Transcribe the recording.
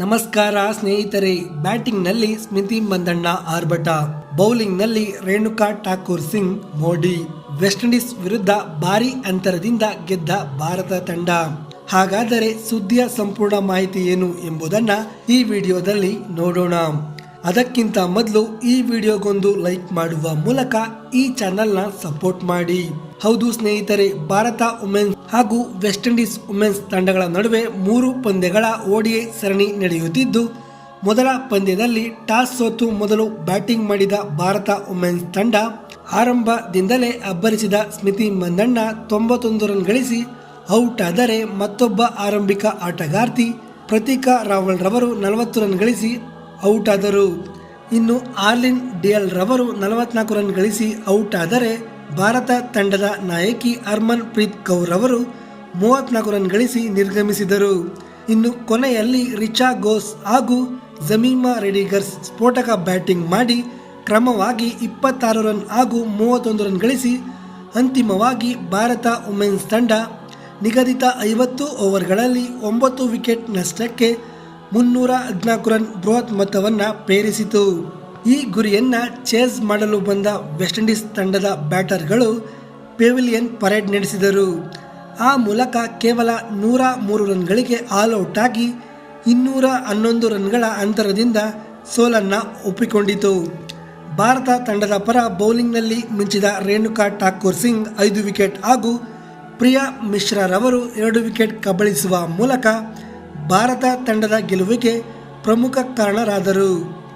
ನಮಸ್ಕಾರ ಸ್ನೇಹಿತರೆ, ಬ್ಯಾಟಿಂಗ್ನಲ್ಲಿ ಸ್ಮಿತಿ ಮಂದಣ್ಣ ಆರ್ಭಟ, ಬೌಲಿಂಗ್ನಲ್ಲಿ ರೇಣುಕಾ ಠಾಕೂರ್ ಸಿಂಗ್ ಮೋಡಿ, ವೆಸ್ಟ್ ಇಂಡೀಸ್ ವಿರುದ್ಧ ಭಾರಿ ಅಂತರದಿಂದ ಗೆದ್ದ ಭಾರತ ತಂಡ. ಹಾಗಾದರೆ ಸುದ್ದಿಯ ಸಂಪೂರ್ಣ ಮಾಹಿತಿ ಏನು ಎಂಬುದನ್ನ ಈ ವಿಡಿಯೋದಲ್ಲಿ ನೋಡೋಣ. ಅದಕ್ಕಿಂತ ಮೊದಲು ಈ ವಿಡಿಯೋಗೊಂದು ಲೈಕ್ ಮಾಡುವ ಮೂಲಕ ಈ ಚಾನೆಲ್ನ ಸಪೋರ್ಟ್ ಮಾಡಿ. ಹೌದು ಸ್ನೇಹಿತರೆ, ಭಾರತ ವುಮೆನ್ಸ್ ಹಾಗೂ ವೆಸ್ಟ್ ಇಂಡೀಸ್ ವುಮೆನ್ಸ್ ತಂಡಗಳ ನಡುವೆ ಮೂರು ಪಂದ್ಯಗಳ ಓಡಿಎ ಸರಣಿ ನಡೆಯುತ್ತಿದ್ದು, ಮೊದಲ ಪಂದ್ಯದಲ್ಲಿ ಟಾಸ್ ಸೋತು ಮೊದಲು ಬ್ಯಾಟಿಂಗ್ ಮಾಡಿದ ಭಾರತ ವುಮೆನ್ಸ್ ತಂಡ ಆರಂಭದಿಂದಲೇ ಅಬ್ಬರಿಸಿದ ಸ್ಮಿತಿ ಮಂದಣ್ಣ ತೊಂಬತ್ತೊಂದು ರನ್ ಗಳಿಸಿ ಔಟ್ ಆದರೆ ಮತ್ತೊಬ್ಬ ಆರಂಭಿಕ ಆಟಗಾರ್ತಿ ಪ್ರತೀಕಾ ರಾವಲ್ ರವರು ನಲವತ್ತು ರನ್ ಗಳಿಸಿ ಔಟ್ ಆದರು ಇನ್ನು ಆರ್ಲಿನ್ ಡಿಯಲ್ ರವರು ನಲವತ್ನಾಲ್ಕು ರನ್ ಗಳಿಸಿ ಔಟ್ ಆದರೆ ಭಾರತ ತಂಡದ ನಾಯಕಿ ಅರ್ಮನ್ ಪ್ರೀತ್ ಕೌರ್ ಅವರು ಮೂವತ್ನಾಲ್ಕು ರನ್ ಗಳಿಸಿ ನಿರ್ಗಮಿಸಿದರು. ಇನ್ನು ಕೊನೆಯಲ್ಲಿ ರಿಚಾ ಗೋಸ್ ಹಾಗೂ ಜಮೀಮಾ ರೆಡಿಗರ್ಸ್ ಸ್ಫೋಟಕ ಬ್ಯಾಟಿಂಗ್ ಮಾಡಿ ಕ್ರಮವಾಗಿ ಇಪ್ಪತ್ತಾರು ರನ್ ಹಾಗೂ ಮೂವತ್ತೊಂದು ರನ್ ಗಳಿಸಿ ಅಂತಿಮವಾಗಿ ಭಾರತ ವುಮೆನ್ಸ್ ತಂಡ ನಿಗದಿತ ಐವತ್ತು ಓವರ್ಗಳಲ್ಲಿ ಒಂಬತ್ತು ವಿಕೆಟ್ ನಷ್ಟಕ್ಕೆ ಮುನ್ನೂರ ಹದಿನಾಲ್ಕು ರನ್ ಬೃಹತ್ ಮೊತ್ತವನ್ನು ಪೇರಿಸಿತು ಈ ಗುರಿಯನ್ನು ಚೇಸ್ ಮಾಡಲು ಬಂದ ವೆಸ್ಟ್ ಇಂಡೀಸ್ ತಂಡದ ಬ್ಯಾಟರ್ಗಳು ಪೆವಿಲಿಯನ್ ಪರೇಡ್ ನಡೆಸಿದರು. ಆ ಮೂಲಕ ಕೇವಲ ನೂರ ಮೂರು ರನ್ಗಳಿಗೆ ಆಲ್ ಔಟ್ ಆಗಿ ಇನ್ನೂರ ಹನ್ನೊಂದು ರನ್ಗಳ ಅಂತರದಿಂದ ಸೋಲನ್ನು ಒಪ್ಪಿಕೊಂಡಿತು. ಭಾರತ ತಂಡದ ಪರ ಬೌಲಿಂಗ್ನಲ್ಲಿ ಮಿಂಚಿದ ರೇಣುಕಾ ಠಾಕೂರ್ ಸಿಂಗ್ ಐದು ವಿಕೆಟ್ ಹಾಗೂ ಪ್ರಿಯಾ ಮಿಶ್ರಾರವರು ಎರಡು ವಿಕೆಟ್ ಕಬಳಿಸುವ ಮೂಲಕ ಭಾರತ ತಂಡದ ಗೆಲುವಿಗೆ ಪ್ರಮುಖ ಕಾರಣರಾದರು.